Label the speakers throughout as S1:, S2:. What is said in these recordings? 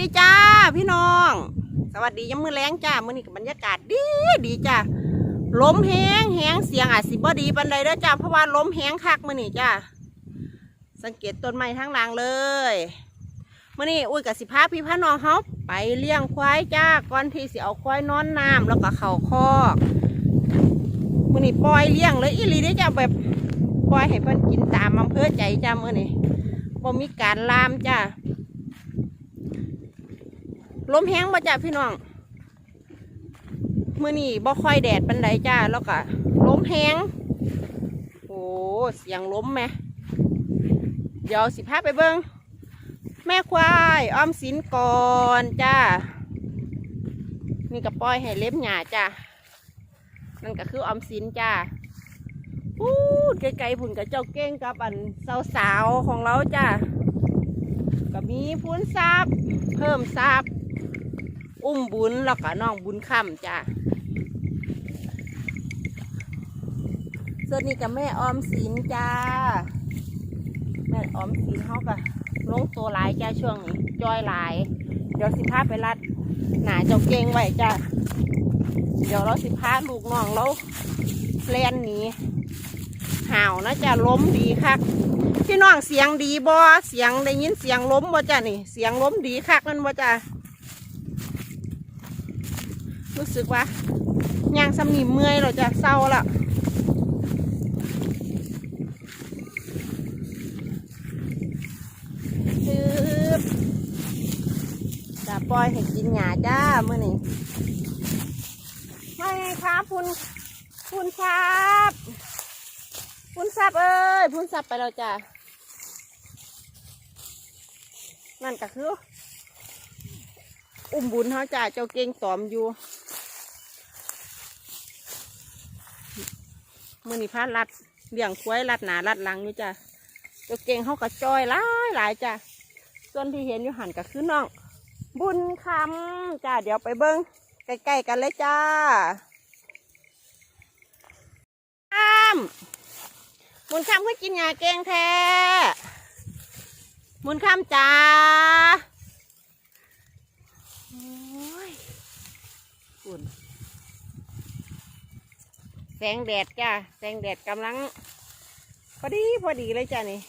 S1: ดีจ้าพี่น้อง สวัสดียามมือแรงจ้ามื้อนี้กับบรรยากาศดีดีจ้าลมแห้งแห้งเสียงอาจสิบ่ดีปานใดเด้อจ้าเพราะว่าลมแห้งคักมื้อนี้จ้าสังเกตต้นไม้ทั้งหลังเลยมื้อนี้อุ้ยกับสิพาพี่พาน้องเฮาไปเลี้ยงควายจ้าก่อนที่สิเอาควายนอนน้ำแล้วก็เข้าคอกมื้อนี้ปล่อยเลี้ยงเลยอีหลีเด้จ้าแบบปล่อยให้เพิ่นกินตามอำเภอใจจ้ามื้อนี้บ่มีการลามจ้า ลมแห้งมาจ้ะพี่น้องมื่อนี้บ่ค่อยแดดปันไดจ้าแล้วก็ลมแห้งโอ้เสียงล้มไหมเดี๋ยวสิพาไปเบิงแม่ควายอ้อมสินก่อนจ้านี่ก็ปล่อยให้เล็บหยาจ้านั่นก็คือออมสินจ้าพูดไกลๆผุนกับเจ้าเก้งกับอันสาวๆของเราจ้าก็มีพูนซับเพิ่มซับ อุ้มบุญแล้วก็น้องบุญคำจ้าส่วนนี้กับแม่ออมสินจ้า แม่ออมสินเขาก็ลงตัวหลายจ้าช่วงนี้ จอยหลาย เดี๋ยวสิพาไปรัดหนาเจ้าเก่งไว้จ้าเดี๋ยวเราสิพาลูกน้องเราเล่นหนีห่าวนะจ้าล้มดีคักพี่น้องเสียงดีบ่เสียงได้ยินเสียงล้มบ่จ้านี่ เสียงล้มดีคักนั่นบ่จ้า รู้สึกว่ายางสำนีเมื่อยเราจะเศร้าละชืบจะปล่อยให้กินหญ้าจ้าเมื่อนี้ไม่ครับคุณคุณครับคุณซับเอ้ยคุณซับไปแล้วจ้านั่นก็คือ อุ้มบุญเขาจ้าเจ้าเก่งตอมอยู่ มือนี่พารัดเลี้ยงควายรัดหนารัดหลังอยู่จ้าเจ้าเก่งเขาก็จอยหลายหลายจ้าส่วนที่เห็นอยู่หันก็คือน้อง บุญคำจ้าเดี๋ยวไปเบิ้งใกล้ๆกันเลยจ้าคำบุญคำเพื่อกินยาเก่งแท้บุญคำจ้าโอ้ยฝุ่น แสงแดดจ้าแสงแดดกำลัง พอดีพอดีเลยจ้านี่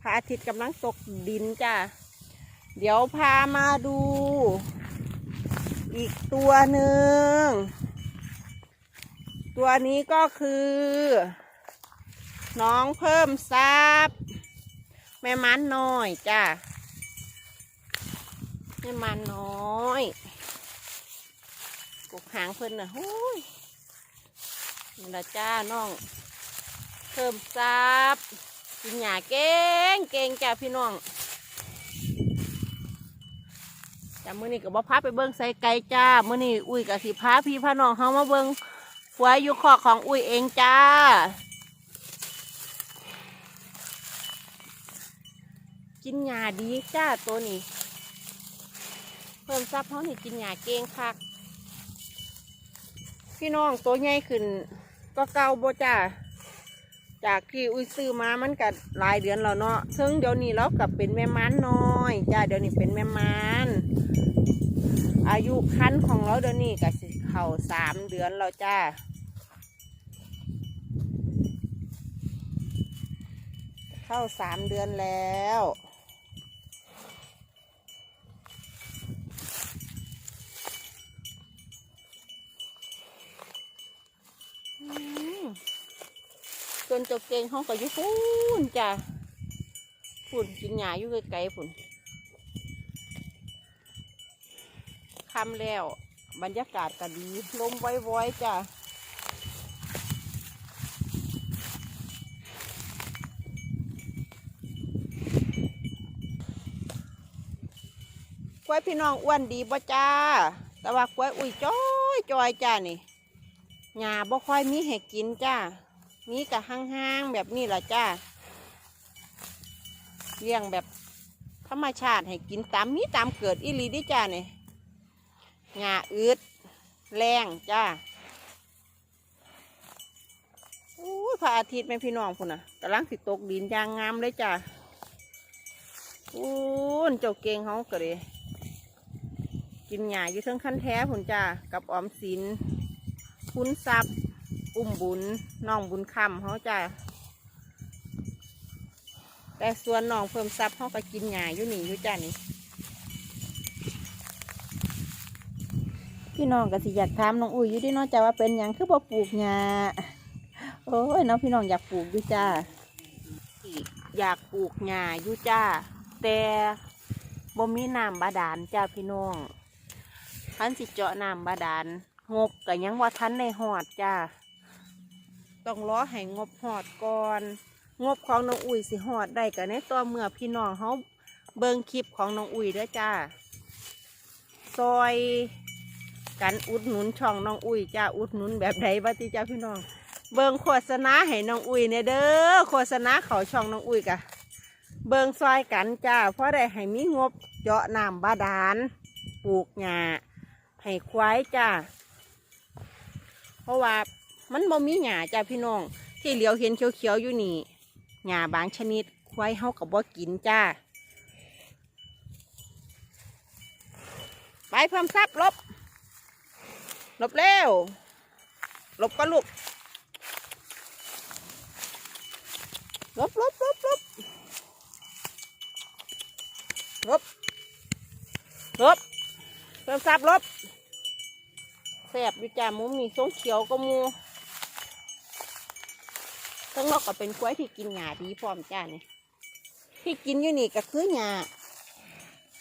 S1: พระอาทิตย์กำลังตกดินจ้าเดี๋ยวพามาดู อีกตัวหนึ่ง ตัวนี้ก็คือ น้องเพิ่มซับแม่มันน้อยจ้าให้มันน้อยกกหางเพิ่นน่ะโอ้ย นี่ละจ้าน้องเพิ่มซับกินหยาเก่งเก่งจ้าพี่น้องจ้ามื้อนี้ก็บ่พาไปเบิ่งใส่ไก่จ้ามื้อนี้อุ้ยกับสิพาพี่พาน้องเฮามาเบิ่งควยอยู่คอของอุ้ยเองจ้ากินหญ้าดีจ้าตัวนี้ เพิ่มซับเขาให้กินหญ้าเก่งคัก พี่น้องตัวใหญ่ขึ้น ก็เก่าบ่จ้าจากที่อุ้ยซื้อมามันกัหลายเดือนแล้วเนาะซึ่งเดี๋ยวนี้เรากับเป็นแม่ม้านน้อยจ้าเดี๋ยวนี้เป็นแม่ม้านอายุคันของเราเดี๋ยวนี้ก็สิเข่าสามเดือนแล้วจ้าเข้าสามเดือนแล้ว ส่วนเจ้าเก่งเขาก็อยู่ฝุ่นจ้ะฝุ่นกินหญ้าอยู่ไกลๆฝุ่นคำแล้ว บรรยากาศก็ดี ลมว้อยๆจ้ะกล้วยพี่น้องอ้วนดีบ่จ้า แต่ว่ากล้วยอุ้ยจ้อยจอยๆจ้านี่ หญ้าบ่ค่อยมีให้กินจ้ามีกะห้างๆแบบนี้แหละจ้าเลี้ยงแบบธรรมชาติให้กินตามมีตามเกิดอีหลีดิจ้าเนี่ยหญ้าอืดแรงจ้าอู้พระอาทิตย์แม่พี่น้องพุ่นน่ะกำลังสิตกดินยางงามเลยจ้าอู้เจ้าเก่งเขาก็เลยกินหญ้าอยู่เทั้งคันแท้ผุนจ้ากับออมสิน คุณทรัพย์อุ้มบุญน้องบุญคำเขาจ้าแต่ส่วนน้องเพิ่มทรัพย์เขาก็กินหญ้าอยู่นี่อยู่จ้านี่พี่น้องก็สิอยากถามน้องอุ้ยอยู่เดิเนาะจ้าว่าเป็นหยังคือบ่ปลูกหญ้าโอ้ยน้องพี่น้องอยากปลูกอยู่จ้าอยากปลูกหญ้าอยู่จ้า แต่บ่มีน้ำบาดาลจ้าพี่น้องคันสิเจาะน้ำบาดาล งบก็ยังว่าทันในหอดจ้าต้องรอให้งบหอดก่อน งบของน้องอุ้ยสิหอดได้ก็ในตัวเมื่อพี่น้องเขาเบิ่งคลิปของน้องอุ้ยเด้อจ้าซอยกันอุดหนุนช่องน้องอุ้ยจ้าอุดหนุนแบบใดบ้าติจ้าพี่น้อง เบิ่งโฆษณาให้น้องอุ้ยเนี่ยเด้อโฆษณาเขาช่องน้องอุ้ยกะเบิ่งซอยกันจ้าเพราะได้ให้มีงบเจาะน้ำบาดาลปลูกหญ้าให้ควายจ้า เพราะว่ามันบ่มีหญ้าจ้าพี่น้อง ที่เหลียวเห็นเขียวๆอยู่นี่หญ้าบางชนิดควายเฮากับบ่กินจ้าไปเพิ่มซับลบลบเร็วลบก็ลูกลบลบลบลบลบลบเพิ่มซับลบ แสบอยู่จ้ามุมนี่ส้งเขียวก็มูทั้งนอกก็เป็นกล้วยที่กินหญ้าดีพร้อมจ้านี่ที่กินอยู่นี่ก็คือหญ้า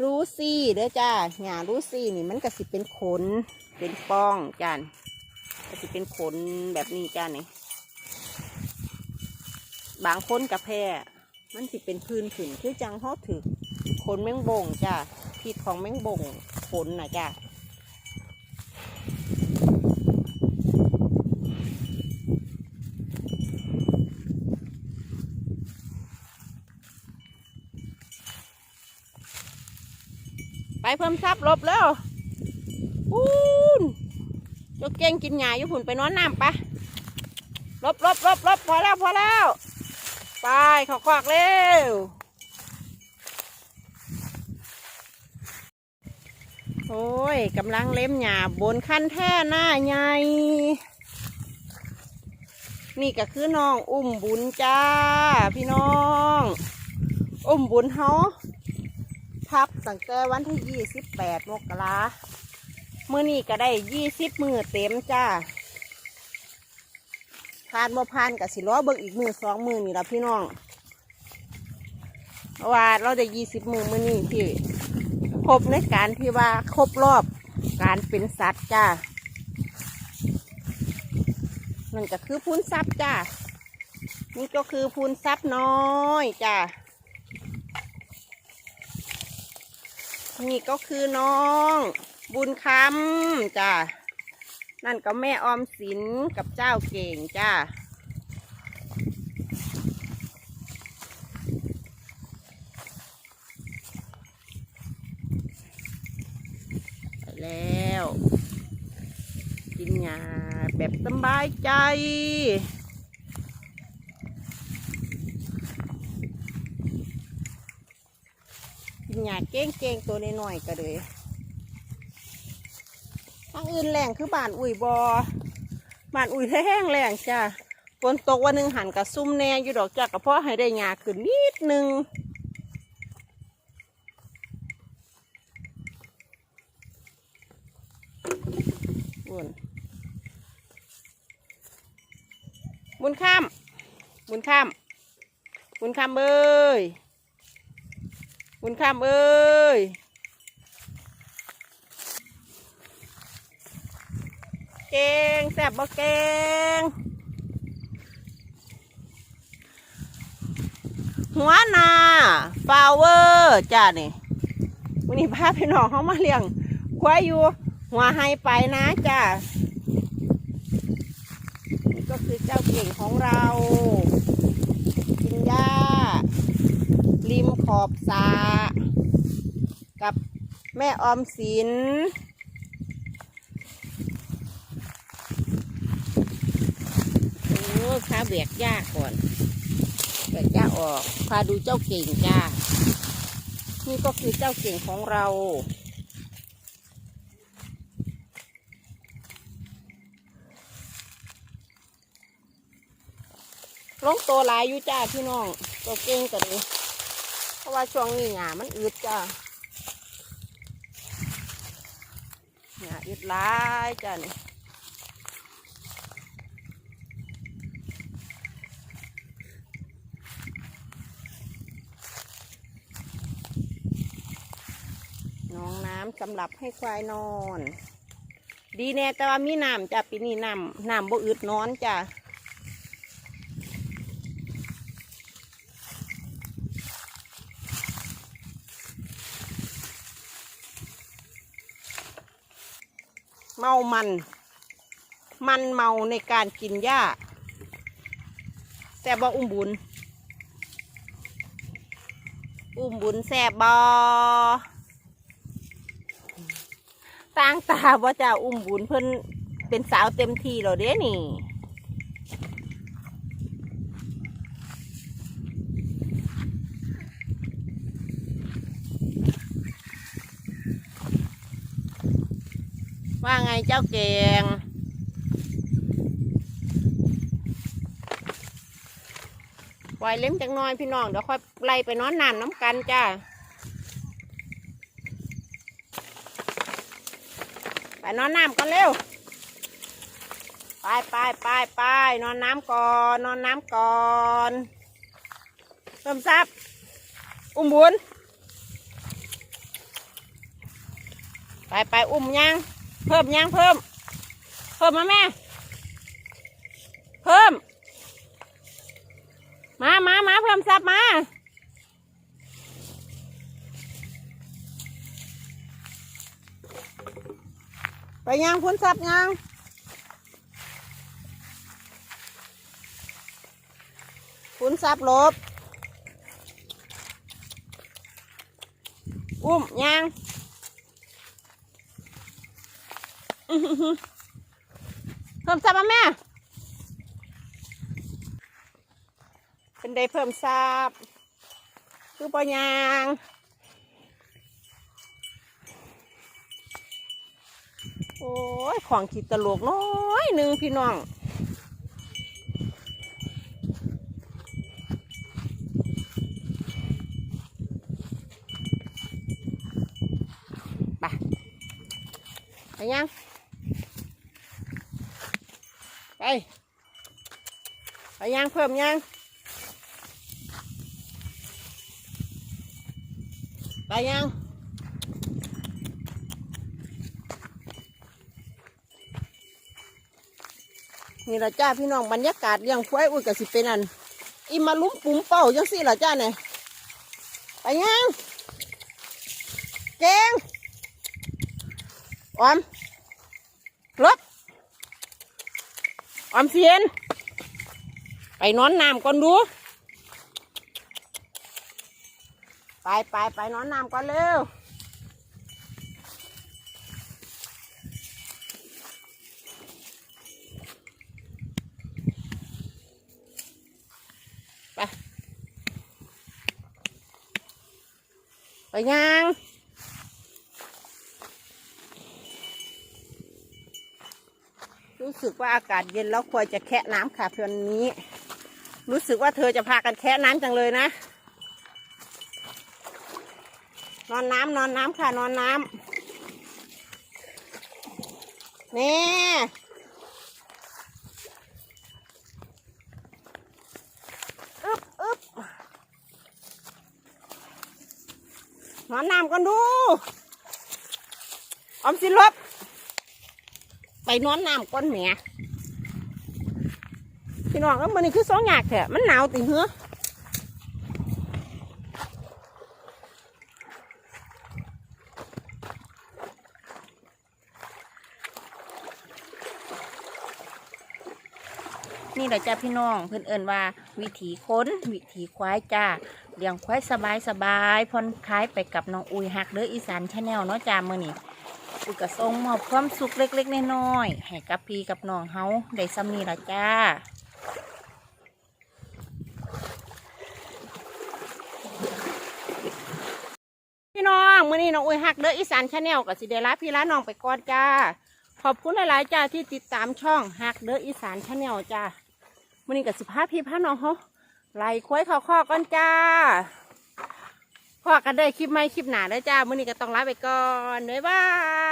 S1: รูซี่เด้อจ้าหญ้ารูซี่นี่มันก็สิเป็นขน เป็นป้องจ้านก็สิเป็นขนแบบนี้จ้านี่บางคนกับแพ้มันสิเป็นพื้นขึ้นคือจังฮอถือขนแมงบ่งจ้าพิษของแมงบ่งขนนะจ้า ไปเพิ่มทรัพย์ลบแล้วปูนจ้าเก่งกินหญ้าอยู่ผุนไปนอนน้ำปะลบลบลบลบพอแล้วพอแล้ว ไปขอควักเร็วโอ้ยกำลังเล็มหญ้าบนขั้นแท่หน้าใหญ่ นี่ก็คือน้องอุ้มบุญจ้า พี่น้อง อุ้มบุญเฮา ทับตั้งแต่วันที่ยี่สิบแปดมกราเมื่อนี้ก็ได้ยี่สิบมือเต็มจ้าผ่านบ่ผ่านกับสิล้อเบิกอีกมือสองมือนี่ละพี่น้องเพราะว่าเราได้ยี่สิบมือมื่อนี้ที่ครบในการที่ว่าครบรอบการเป็นสัตว์จ้านั่นก็คือพูนซับจ้านี่ก็คือพูนซับน้อยจ้า นี่ก็คือน้อง บุญคำจ้านั่นก็แม่ออมสินกับเจ้าเก่งจ้าไปแล้ว กินยาแบบสบายใจ กิน หยาเก้งเก้งๆตัวน้อยๆก็เลยทางอื่นแรงคือบ้านอุ่ยบอบ้านอุ่ยแห้งแรงจ้ะฝนตกวันหนึ่งหันกับซุ่มแน่อยู่ดอกจ้ะกระเพาะให้ได้หยาขึ้นนิดนึงบุญบุญข้ามบุญข้ามบุญข้ามเอ้ย บุญคำเอ้ยเก่งแสบบ่เก่งหัวนาฟาวเวอร์จ้านี่วันนี้พาพี่น้องเขามาเลี้ยงควายอยู่ หัวไฮไปนะจ้านี่ก็คือเจ้าเก่งของเรา ริมขอบสากับแม่ออมสินโอ้พาเบียกยากก่อนเบียกยากออก พาดูเจ้าเก่งจ้า นี่ก็คือเจ้าเก่งของเราลงตัวลายอยู่จ้าพี่น้องตัวเก่งกันเลย ราะว่าช่วงนี้หญ้ามันอืดจ้าหญ้าอืดหลายจ้านี่หน้องน้ำสำหรับให้ควายนอน ดีแน่แต่ว่ามีน้ำจ้ะปีนี้น้ำน้ำบ่อืดนอนจ้ะ เมามัน มันเมาในการกินหญ้า แซ่บบ่อุ้มบุญ อุ้มบุญแซ่บบ่ต่างตาว่าจะอุ้มบุญเพิ่นเป็นสาวเต็มทีแล้วเด้นี่ ว่าไง เจ้าเก่งปล่อยเล็มจังน้อยพี่น้องเดี๋ยวค่อยไล่ไปนอนนานน้ำกันจ้าไปนอนน้ำก่อนเร็วไปไปไปไปนอนน้ำก่อนนอนน้ำก่อนเพิ่มซับอุ้มบุญไปไปอุ้มยัง เพิ่มยังเพิ่ม เพิ่มมาแม่ เพิ่ม มามามาเพิ่มซับมา ไปยังพ้นซับยังพ้นซับลบ อุ้มยังอื้อหือหือ เพิ่มซับมาแม่ เป็นได้เพิ่มซับคือปอยางโอ้ย ของขีดตลกน้อยหนึ่งพี่น้องไปไปยัง ไปังเพิ่มยังไปยังนี่ละจ้าพี่น้องบรรยากาศเลี้ยงควายอุ้ยกับสิเป็นอันอิมาลุ้มปุ๋มเป่าจังสิละจ้าเนี่ยไปยังเก่งออมรถออมเสียน นอนน้ำก่อนดู ไปไปไปนอนน้ำก่อนเร็วไปไปยังรู้สึกว่าอากาศเย็นแล้วควรจะแคะน้ำค่ะเพื่อนนี้ รู้สึกว่าเธอจะพากันแคะน้ำจังเลยนะ นอนน้ำนอนน้ำค่ะ นอนน้ำนี่อึบอึบนอนน้ำกันดูอมสิลบ ไปนอนน้ำก้นแหม พี่น้องก็มันนี่คือสองอยากแถะมันหนาวติเหรอนี่แหละจ้าพี่น้องเพื่อนเอินว่า วิถีค้น วิถีควายจ้าเลี้ยงควายสบายสบายๆผ่อนคลายไปกับน้องอุยหักเด้ออีสานชาแนลเนาะจ้ามื่อนี้อุยกระทรงมอบความสุขเล็กๆน้อยๆให้กับพี่กับน้องเฮาได้ซ้ำนี้ละจ้า พี่น้อง มื่อนี้น้องอุ้ยหักเด้ออีสานชาแนลกับสิเดลาพี่ละน้องไปก่อนจ้า ขอบคุณหลายๆจ้าที่ติดตามช่องหักเด้ออีสานชาแนลจ้ามื่อนี้กับสิพาพี่พาน้องเขาไล่คุ้ยข้าคอกก่อนจ้าพอกันได้คลิปใหม่คลิปหนาเด้อจ้ามื่อนี้ก็ต้องลาไปก่อนบ๊ายบาย